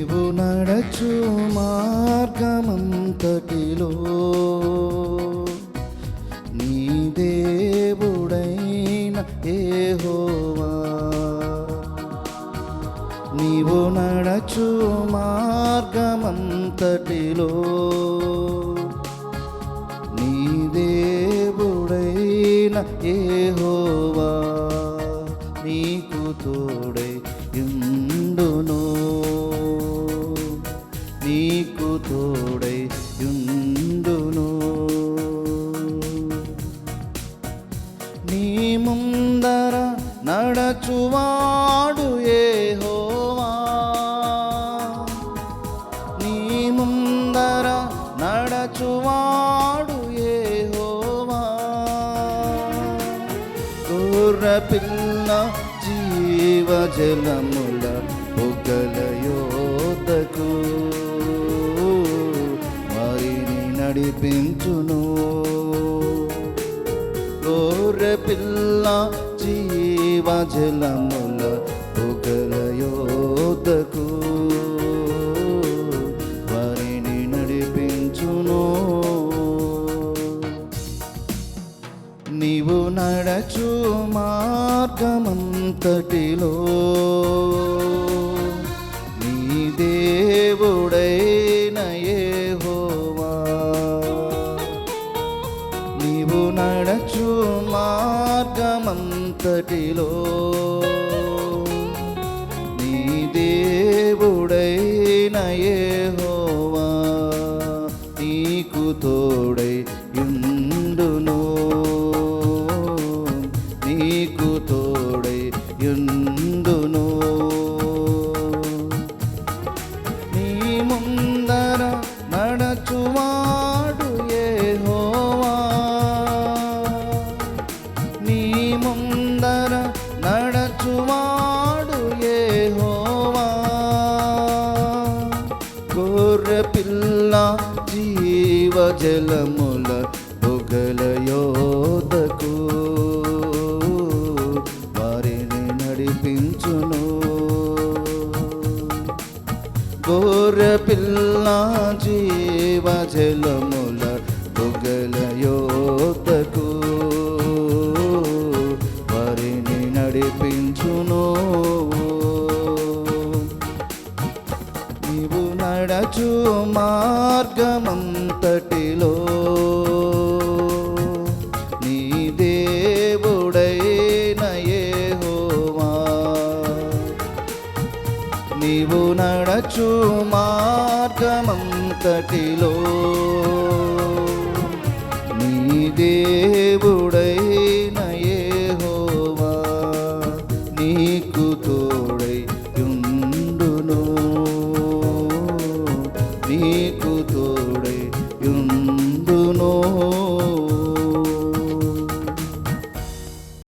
నీవు నడచు మార్గమంతటిలో. నీ దేవుడైన ఏహోవా నీవు నడచు మార్గమంతటిలో. నీ దేవుడైన ఏహో ముందర నడచువాడు ఏహోవా. నీ ముందర నడచువాడు ఏహోవా. దూర పిల్ల జీవ జలముల పొగల యోధకు వారిని నడిపించును. గొర్రె పిల్ల జలముల పొగల యోధకు వారిని నడిపించును. నీవు నడచు మార్గమంతటిలో అంతటిలో నీ దేవుడైన యెహోవా నీకు తోడై యుండును పిల్ల జీవ జలముల పొగల యోధకు వారిని నడిపించును. గోర పిల్ల జీవ జలముల పొగల యోధకు వారిని నడిపించు. మార్గమంతటిలో నీ దేవుడైన ఏహోవా నీవు నడచు మార్గమంతటిలో నీ దే കരുത്തോടെയും